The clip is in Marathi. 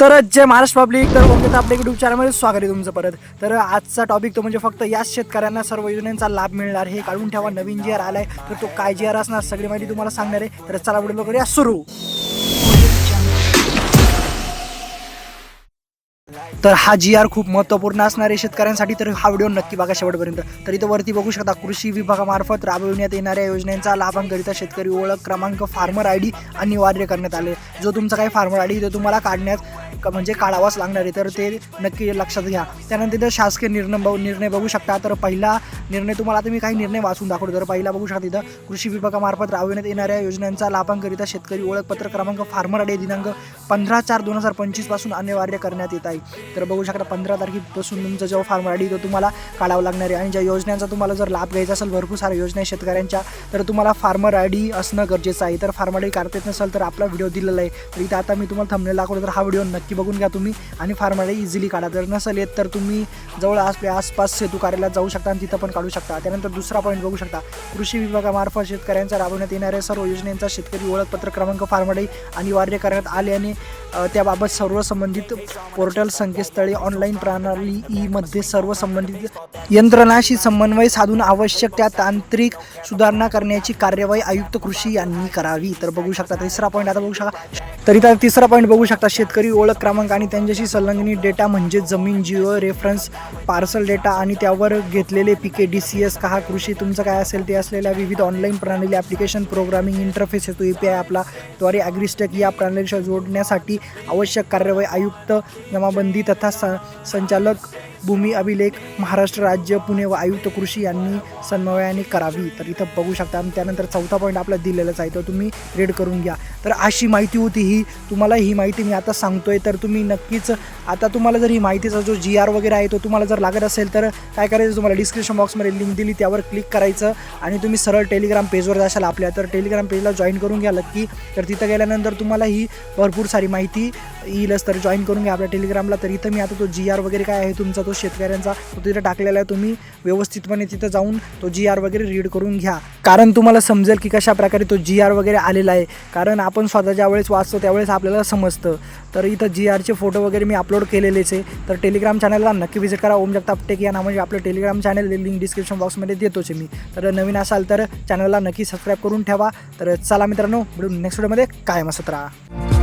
तर जय महाराष्ट्र पब्लिक तर ओके तर आपल्या युट्यूब चॅनलमध्ये स्वागत आहे तुमचं परत. तर आजचा टॉपिक तो म्हणजे फक्त याच शेतकऱ्यांना सर्व योजनांचा लाभ मिळणार हे काढून ठेवा. नवीन जी आर आलाय तर तो काय जी आर असणार सगळी माहिती तुम्हाला सांगणार आहे. तर चला व्हिडिओ करूया सुरू. तर हा जी आर खूप महत्त्वपूर्ण असणार आहे शेतकऱ्यांसाठी तर हा व्हिडिओ नक्की बघा शेवटपर्यंत. तर इथं वरती बघू शकता कृषी विभागामार्फत राबविण्यात येणाऱ्या योजनांचा लाभांकरिता शेतकरी ओळख क्रमांक फार्मर आय डी अनिवार्य करण्यात आले. जो तुमचा काही फार्मर आय डी तो तुम्हाला काढण्यात म्हणजे काढावाच लागणार आहे. तर ते नक्की लक्षात घ्या. त्यानंतर इथं शासकीय निर्णय बघू निर्णय बघू शकता. तर पहिला निर्णय तुम्हाला आता मी काही निर्णय वाचून दाखवतो. तर पहिला बघू शकता इथं कृषी विभागामार्फत राबविण्यात येणाऱ्या योजनांचा लाभांकरिता शेतकरी ओळखपत्र क्रमांक फार्मर आय डी दिनांक पंधरा चार दोन हजार पंचवीसपासून अनिवार्य करण्यात येत आहे. तर बघू शकता पंधरा तारखेपासून तुमचा जो फार्म आय डी तो तुम्हाला काढावा लागणार आहे. आणि ज्या योजनांचा तुम्हाला जर लाभ घ्यायचा असेल भरपूर साऱ्या योजना आहे शेतकऱ्यांच्या तर तुम्हाला फार्मर आय डी असणं गरजेचं आहे. तर फार्मर आय डी काढता येत नसेल तर आपला व्हिडिओ दिलेला आहे. तर इथं आता मी तुम्हाला थंबनेल दाखवलं तर हा व्हिडिओ नक्की बघून घ्या तुम्ही. आणि फार्मर आय डी इझिली काढा. जर नसेल येत तर तुम्ही जवळ आपल्या आसपास सेतू कार्यालयात जाऊ शकता आणि तिथं पण काढू शकता. त्यानंतर दुसरा पॉईंट बघू शकता. कृषी विभागामार्फत शेतकऱ्यांचा राबवण्यात येणाऱ्या सर्व योजनांचा शेतकरी ओळखपत्र क्रमांक फार्मर आय डी अनिवार्य करण्यात आल्याने त्याबाबत सर्व संबंधित पोर्टल संकेतस्थळे ऑनलाईन प्रणाली ईमध्ये सर्व संबंधित यंत्रणाशी समन्वय साधून आवश्यक त्या तांत्रिक सुधारणा करण्याची कार्यवाही आयुक्त कृषी यांनी करावी. तर बघू शकता तिसरा पॉईंट आता बघू शकता. तर तिसरा पॉईंट बघू शकता शेतकरी ओळख क्रमांक आणि त्यांच्याशी संलग्नित डेटा म्हणजे जमीन जिओ रेफरन्स पार्सल डेटा आणि त्यावर घेतलेले पिके डी सी एस का कृषी तुमचं काय असेल ते असलेल्या विविध ऑनलाईन प्रणाली ॲप्लिकेशन प्रोग्रामिंग इंटरफेस येतो ए पी आय आपला द्वारे ॲग्रिस्टेक या प्रणालीशी जोडण्यासाठी आवश्यक कार्यवाही आयुक्त जमाबंदी तथा स संचालक भूमी अभिलेख महाराष्ट्र राज्य पुणे व आयुक्त कृषी यांनी समन्वयाने करावी. तर इथं बघू शकता आणि त्यानंतर चौथा पॉईंट आपला दिलेलाच आहे तो तुम्ही रेड करून घ्या. तर अशी माहिती होती ही. तुम्हाला ही माहिती मी आता सांगतो आहे तर तुम्ही नक्कीच आता तुम्हाला जर ही माहितीचा जो जी आर वगैरे आहे तो तुम्हाला जर लागत असेल तर काय करायचं? तुम्हाला डिस्क्रिप्शन बॉक्समध्ये लिंक दिली त्यावर क्लिक करायचं आणि तुम्ही सरळ टेलिग्राम पेजवर जाशाल आपल्या. तर टेलिग्राम पेजला जॉईन करून घ्या नक्की तर तिथं गेल्यानंतर तुम्हाला ही भरपूर सारी माहिती येईलच. तर जॉईन करून घ्या आपल्या टेलिग्रामला तर इथं मी आता तो जी आर वगैरे काय आहे तुमचा तो शेतकऱ्यांचा तो तिथं टाकलेला आहे. तुम्ही व्यवस्थितपणे तिथं जाऊन तो जी आर वगैरे रीड करून घ्या. कारण तुम्हाला समजेल की कशा प्रकारे तो जी आर वगैरे आलेला आहे. कारण आपण स्वतः ज्यावेळेस वाचतो त्यावेळेस आपल्याला समजतं. तर इथं जी आरचे फोटो वगैरे मी अपलोड केलेलेच आहे. तर टेलिग्राम चॅनलला नक्की विजिट करा. ओम जगताप टेक या नावाचे आपलं टेलिग्राम चॅनल लिंक डिस्क्रिप्शन बॉक्समध्ये देतोच मी. तर नवीन असाल तर चॅनलला नक्की सबस्क्राईब करून ठेवा. तर चला मित्रांनो भेटून नेक्स्ट व्हिडिओमध्ये कायम असत राहा.